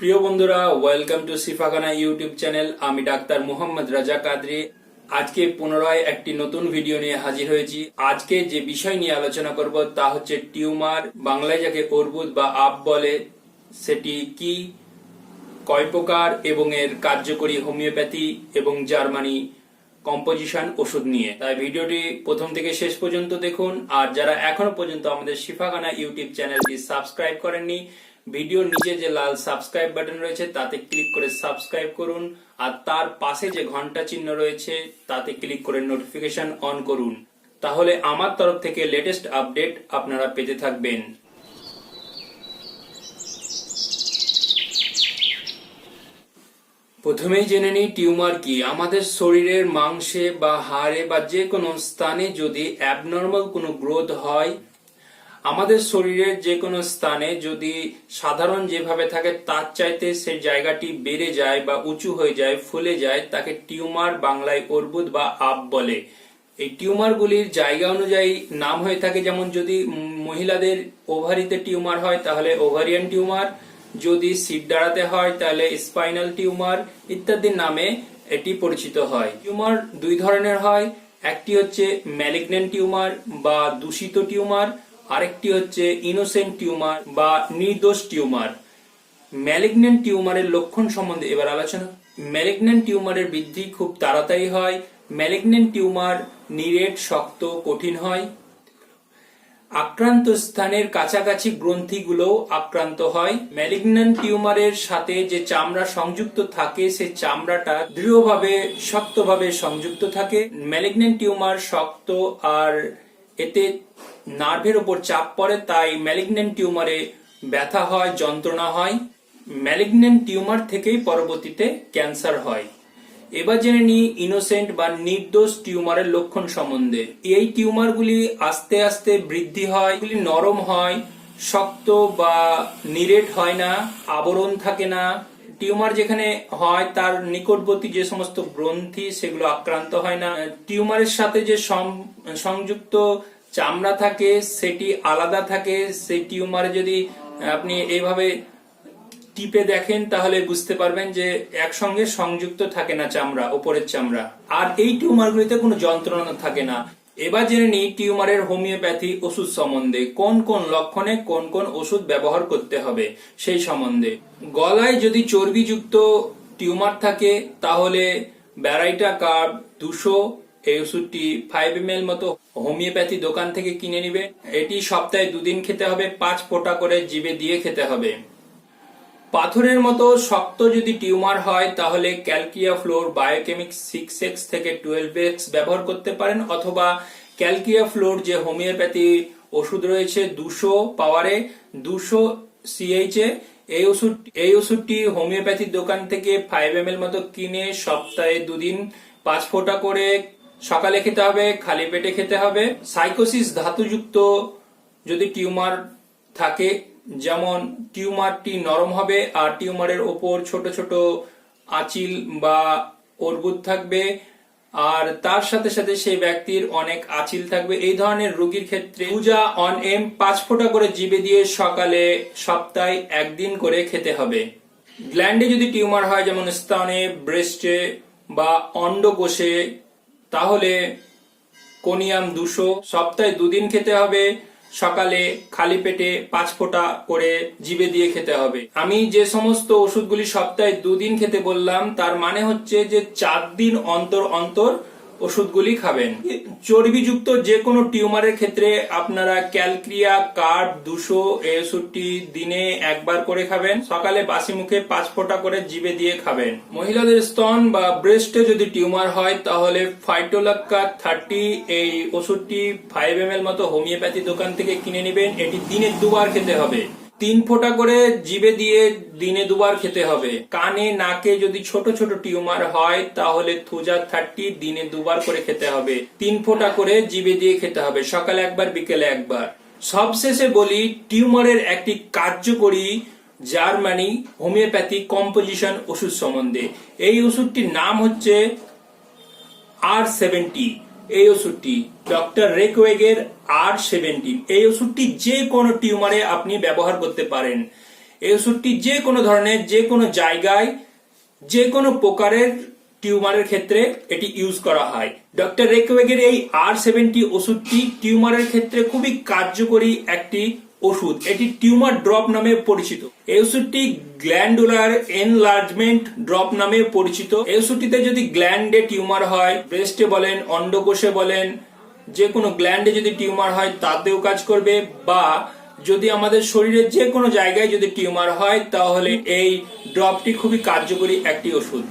প্রিয় বন্ধুরা welcome to Shifakhana YouTube channel আমি ডাক্তার মোহাম্মদ রাজা কাদরি। আজকে পুনরায় একটি নতুন ভিডিও নিয়ে হাজির হয়েছি। আজকে যে বিষয় নিয়ে আলোচনা করব তা হচ্ছে টিউমার, বাংলায় যাকে অর্বুদ বা আপ বলে, সেটি কি, কয় প্রকার এবং এর কার্যকরী হোমিওপ্যাথি এবং জার্মানি কম্পোজিশন ওষুধ নিয়ে। তাই ভিডিওটি প্রথম থেকে শেষ পর্যন্ত দেখুন। আর যারা এখনও পর্যন্ত আমাদের শিফাখানা ইউটিউব চ্যানেলটি সাবস্ক্রাইব করেননি ভিডিওর নিচে যে লাল সাবস্ক্রাইব বাটন রয়েছে, তাতে ক্লিক করে সাবস্ক্রাইব করুন। আর তার পাশে যে ঘণ্টা চিহ্ন রয়েছে, তাতে ক্লিক করে নোটিফিকেশন অন করুন। তাহলে আমার তরফ থেকে লেটেস্ট আপডেট আপনারা পেতে থাকবেন। প্রথমেই জেনে নিই, টিউমার কি? আমাদের শরীরের মাংসে বা হাড়ে বা যে কোনো স্থানে যদি অ্যাবনর্মাল কোনো গ্রোথ হয় আমাদের শরীরের যে কোনো স্থানে যদি সাধারণ যেভাবে থাকে, তার চাইতে সে জায়গাটি বেড়ে যায় বা উঁচু হয়ে যায়, ফুলে যায়, তাকে টিউমার বাংলায় অর্বুদ বা আপ বলে। এই টিউমারগুলির জায়গা অনুযায়ী নাম হয়ে থাকে, যেমন যদি মহিলাদের ওভারিতে টিউমার হয়, তাহলে ওভারিয়ান টিউমার, যদি সিট দাঁড়াতে হয়, তাহলে স্পাইনাল টিউমার ইত্যাদি নামে এটি পরিচিত হয়। টিউমার দুই ধরনের হয়, একটি হচ্ছে ম্যালিগন্যান্ট টিউমার বা দূষিত টিউমার আরেকটি হচ্ছে ইনোসেন্ট টিউমার বা নির্দোষ টিউমার ম্যালিগন্যান্ট টিউমারের লক্ষণ সম্বন্ধে এবার আলোচনা। ম্যালিগন্যান্ট টিউমারের বৃদ্ধি খুব তাড়াতাড়ি হয়। ম্যালিগন্যান্ট টিউমার নিরেট, শক্ত, কঠিন হয়। আক্রান্ত স্থানের কাছাকাছি গ্রন্থিগুলোও আক্রান্ত হয়। ম্যালিগন্যান্ট টিউমারের সাথে যে চামড়া সংযুক্ত থাকে, সে চামড়াটা দৃঢ়ভাবে, শক্তভাবে সংযুক্ত থাকে। ম্যালিগন্যান্ট টিউমার শক্ত আর এতে নার্ভের ওপর চাপ পড়ে, তাই ম্যালিগন্যান্ট টিউমারে ব্যথা হয়, যন্ত্রণা হয়। ম্যালিগন্যান্ট টিউমার থেকেই পরবর্তীতে ক্যান্সার হয়। এবার জেনে নিই ইনোসেন্ট বা নির্দোষ টিউমারের লক্ষণ সম্বন্ধে। এই টিউমারগুলি আস্তে আস্তে বৃদ্ধি হয়, এগুলি নরম হয়, শক্ত বা নিরেট হয় না, আবরণ থাকে না। টিউমার যেখানে হয়, তার নিকটবর্তী যে সমস্ত গ্রন্থি, সেগুলো আক্রান্ত হয় না। টিউমারের সাথে যে সংযুক্ত চামড়া থাকে, সেটি আলাদা থাকে সেই টিউমারে যদি আপনি এইভাবে টিপে দেখেন, তাহলে বুঝতে পারবেন যে একসঙ্গে সংযুক্ত থাকে না চামড়া, ওপরের চামড়া। আর এই টিউমারগুলিতে কোনো যন্ত্রণা থাকে না। এবার জেনে নিই টিউমারের হোমিওপ্যাথি ওষুধ সম্বন্ধে। কোন কোন লক্ষণে কোন কোন ওষুধ ব্যবহার করতে হবে সেই সম্বন্ধে। গলায় যদি চর্বিযুক্ত টিউমার থাকে, তাহলে ব্যারাইটা কার্ব দুশো এই ওষুধটি ফাইভ এম এল মতো হোমিওপ্যাথি দোকান থেকে কিনে নিবে। এটি সপ্তাহে দুদিন খেতে হবে, পাঁচ ফোঁটা করে জিভে দিয়ে খেতে হবে। পাথরের মতো শক্ত যদি টিউমার হয়, তাহলে calcarea fluor biochemic six X থেকে টুয়েলভ এক্স ব্যবহার করতে পারেন, অথবা ক্যালকিয়া ফ্লোর যে হোমিওপ্যাথি ওষুধ রয়েছে দুশো পাওয়ারে, দুশো সিএইচ এই ওষুধ, এই ওষুধটি হোমিওপ্যাথির দোকান থেকে ফাইভ এম মতো কিনে সপ্তাহে দুদিন পাঁচ ফোঁটা করে সকালে খেতে হবে, খালি পেটে খেতে হবে। সাইকোসিস ধাতুযুক্ত যদি টিউমার থাকে, যেমন টিউমারটি নরম হবে আর টিউমারের ওপর ছোট ছোট আঁচিল বা অর্বুদ থাকবে, আর তার সাথে সাথে সেই ব্যক্তির অনেক আঁচিল থাকবে। এই ধরনের রোগীর ক্ষেত্রে পূজা অন এম পাঁচ ফোঁটা করে জিবে দিয়ে সকালে সপ্তাহে একদিন করে খেতে হবে। গ্ল্যান্ডে যদি টিউমার হয়, যেমন স্তনে ব্রেস্টে বা অন্ডকোষে তাহলে কোনিয়াম দুশো সপ্তাহে দুদিন খেতে হবে, সকালে খালি পেটে পাঁচ ফোঁটা করে জিবে দিয়ে খেতে হবে। আমি যে সমস্ত ওষুধগুলি সপ্তাহে দুদিন খেতে বললাম, তার মানে হচ্ছে যে চার দিন অন্তর অন্তর ওষুধগুলি খাবেন। চর্বিযুক্ত যে কোনো টিউমারের ক্ষেত্রে আপনারা ক্যালক্রিয়া কার্ব দুশো এষট্টি দিনে একবার করে খাবেন। সকালে বাসি মুখে পাঁচ ফোঁটা করে জিবে দিয়ে খাবেন। মহিলাদের স্তন বা ব্রেস্টে যদি টিউমার হয়, তাহলে ফাইটোলাক্কা থার্টি, এই ওষুধটি ফাইভ এম মতো হোমিওপ্যাথি দোকান থেকে কিনে নেবেন। এটি দিনে দুবার খেতে হবে। তিন ফোঁটা করে জিবে দিয়ে দিনে দুবার খেতে হবে। কানে, নাকে যদি ছোট ছোট টিউমার হয়, তাহলে থুজা থার্টি দিনে দুবার করে খেতে হবে। তিন ফোঁটা করে জিবে দিয়ে খেতে হবে, সকালে একবার, বিকেলে একবার। সবশেষে বলি, টিউমারের একটি কার্যকরী জার্মানি হোমিওপ্যাথি কম্পোজিশন ওষুধ সম্বন্ধে। এই ওষুধটির নাম হচ্ছে আর সেভেন্টি। এই ওষুধটি ডক্টর রেকওয়েগের আর সেভেন্টিন এই ওষুধটি যে কোনো টিউমারে আপনি ব্যবহার করতে পারেন। এই ওষুধটি যে কোনো ধরনের, যে কোনো জায়গায়, যে কোনো প্রকারের টিউমারের ক্ষেত্রে এটি ইউজ করা হয়। ডক্টর রেকওয়েগের এই আর সেভেন্টি ওষুধটি টিউমারের ক্ষেত্রে খুবই কার্যকরী একটি ওষুধ। এটি টিউমার ড্রপ নামে পরিচিত। এই ওষুধটি গ্ল্যান্ডুলার এনলার্জমেন্ট ড্রপ নামে পরিচিত। এই ওষুধটিতে যদি গ্ল্যান্ডে টিউমার হয়, ব্রেস্টে বলেন, অন্ডকোষে বলেন যে কোনো গ্ল্যান্ডে যদি টিউমার হয়, তাতেও কাজ করবে। বা যদি আমাদের শরীরের যে কোনো জায়গায় যদি টিউমার হয়, তাহলে এই ড্রপটি খুবই কার্যকরী একটি ওষুধ।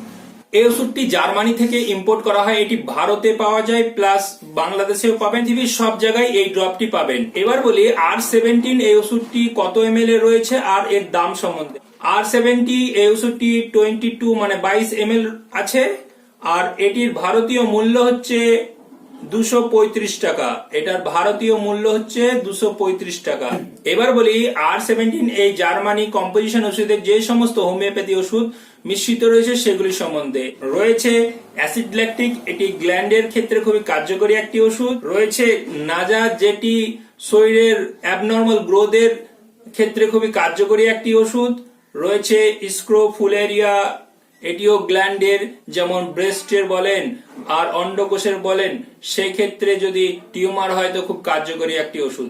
এই ওষুধটি জার্মানি থেকে ইম্পোর্ট করা হয়, এটি ভারতে পাওয়া যায় প্লাস বাংলাদেশেও পাবেন পৃথিবীর সব জায়গায় এই ড্রপটি পাবেন। এবার বলি, আর সেভেন্টিন এই ওষুধটি কত এম রয়েছে আর এর দাম সম্বন্ধে? আর সেভেন্টি এই ওষুধটি টোয়েন্টি টু মানে বাইশ এম আছে, আর এটির ভারতীয় মূল্য হচ্ছে দুশো পঁয়ত্রিশ টাকা। এটার ভারতীয় মূল্য হচ্ছে দুশো পঁয়ত্রিশ টাকা। এবার বলি আর সেভেন্টিন এই জার্মানি কম্পোজিশন ওষুধের যে সমস্ত হোমিওপ্যাথি ওষুধ মিশ্রিত রয়েছে সেগুলি সম্বন্ধে। রয়েছে অ্যাসিড ল্যাকটিক এটি গ্ল্যান্ডের ক্ষেত্রে খুবই কার্যকরী একটি ওষুধ। রয়েছে নাজা, যেটি শরীরের অ্যাবনর্মাল গ্রোথের ক্ষেত্রে খুবই কার্যকরী একটি ওষুধ। রয়েছে স্ক্রোফুলেরিয়া এটিও গ্ল্যান্ডের যেমন ব্রেস্টের বলেন আর অন্ডকোষের বলেন, সেই ক্ষেত্রে যদি টিউমার হয় তো খুব কার্যকরী একটি ওষুধ।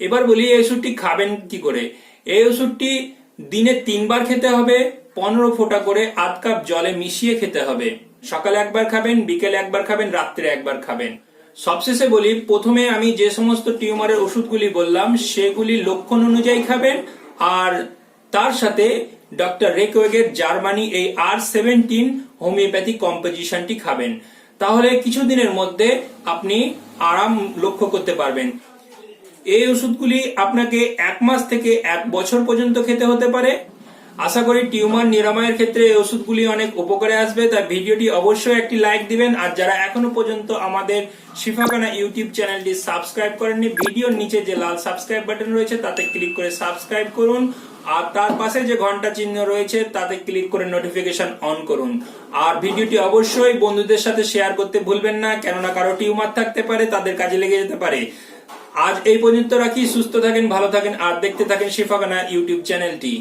এবার বলি, এই ওষুধটি খাবেন কি করে? এই ওষুধটি দিনে তিনবার খেতে হবে, পনেরো ফোঁটা করে আধ কাপ জলে মিশিয়ে খেতে হবে। সকালে একবার খাবেন, বিকেলে একবার খাবেন, রাত্রে একবার খাবেন। সবশেষে বলি, প্রথমে আমি যে সমস্ত টিউমারের ওষুধগুলি বললাম, সেগুলি লক্ষণ অনুযায়ী খাবেন আর তার সাথে ডক্টর রেকওয়েগের জার্মানি এই আর সেভেন্টিন হোমিওপ্যাথি কম্পোজিশনটি খাবেন। তাহলে কিছুদিনের মধ্যে আপনি আরাম লক্ষ্য করতে পারবেন। এই ওষুধগুলি আপনাকে এক মাস থেকে এক বছর পর্যন্ত খেতে হতে পারে। আশা করি টিউমার নিরাময়ের ক্ষেত্রে এই ওষুধগুলি অনেক উপকারে আসবে। তাই ভিডিওটি অবশ্যই একটি লাইক দিবেন। আর যারা এখনও পর্যন্ত আমাদের শিফাকানা ইউটিউব চ্যানেলটি সাবস্ক্রাইব করেননি, ভিডিওর নিচে যে লাল সাবস্ক্রাইব বাটন রয়েছে, তাতে ক্লিক করে সাবস্ক্রাইব করুন। আর তার পাশে যে ঘণ্টা চিহ্ন রয়েছে, তাতে ক্লিক করে নোটিফিকেশন অন করুন। আর ভিডিওটি অবশ্যই বন্ধুদের সাথে শেয়ার করতে ভুলবেন না, কেননা কারও টিউমার থাকতে পারে, তাদের কাজে লেগে যেতে পারে। আজ এই পর্যন্ত রাখি, সুস্থ থাকেন, ভালো থাকেন, আর দেখতে থাকেন শিফাকানা ইউটিউব চ্যানেলটি।